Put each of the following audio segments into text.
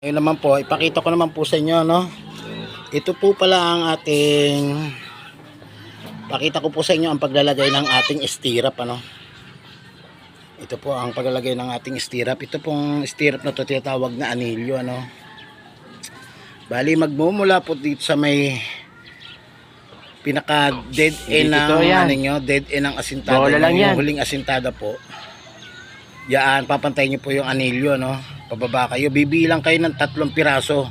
Ngayon naman po, ipakita ko naman po sa inyo, no? Ito po pala ang ating pakita ko po sa inyo ang paglalagay ng ating stirrup, ano? Ito po ang paglalagay ng ating stirrup. Ito pong stirrup na to tinatawag na anilyo, ano? Bali, magmumula po dito sa may pinaka dead end ng ano nyo, dead end ng asintada. Yung huling asintada po. Yan, papantayin nyo po yung anilyo, no? Pababa kayo. Bibilang kayo ng tatlong piraso.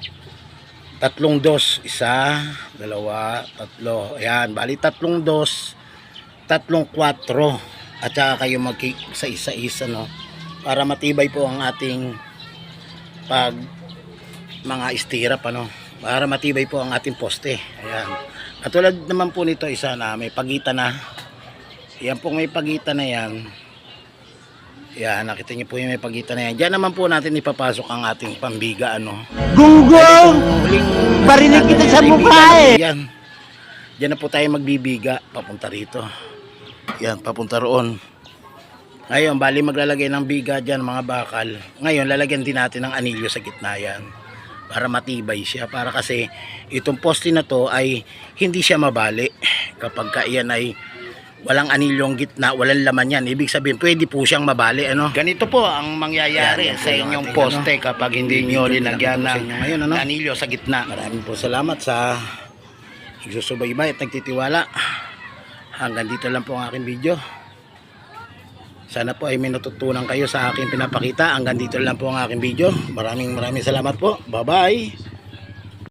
Tatlong dos. Isa, dalawa, tatlo. Ayan, bali tatlong dos, tatlong kwatro. At saka kayo mag sa isa-isa, no? Para matibay po ang ating pag mga istirap, ano? Para matibay po ang ating poste. Ayan. Katulad naman po nito, isa na may pagitan na. Yan po may pagitan na yan. Yan, nakita niyo po yung may pagitan na yan. Diyan naman po natin ipapasok ang ating pambiga, ano. Gunggong! Barinig kita sa mukha eh! Yan. Diyan na po tayo magbibiga papunta rito. Yan, papunta roon. Ngayon, bali maglalagay ng biga dyan mga bakal. Ngayon, lalagyan din natin ng anilyo sa gitna yan. Para matibay siya. Para kasi itong poste na to ay hindi siya mabali. Kapag ka iyan ay walang anilyong gitna, walang laman yan. Ibig sabihin, pwede po siyang mabali. Ano? Ganito po ang mangyayari Yan, yan sa inyong ating, poste kapag hindi nyo linagyan ng ngayon, ano? anilyo sa gitna. Maraming po salamat sa nagsusubaybay at nagtitiwala. Hanggang dito lang po ang aking video. Sana po ay may natutunan kayo sa aking pinapakita. Hanggang dito lang po ang aking video. Maraming maraming salamat po. Bye bye.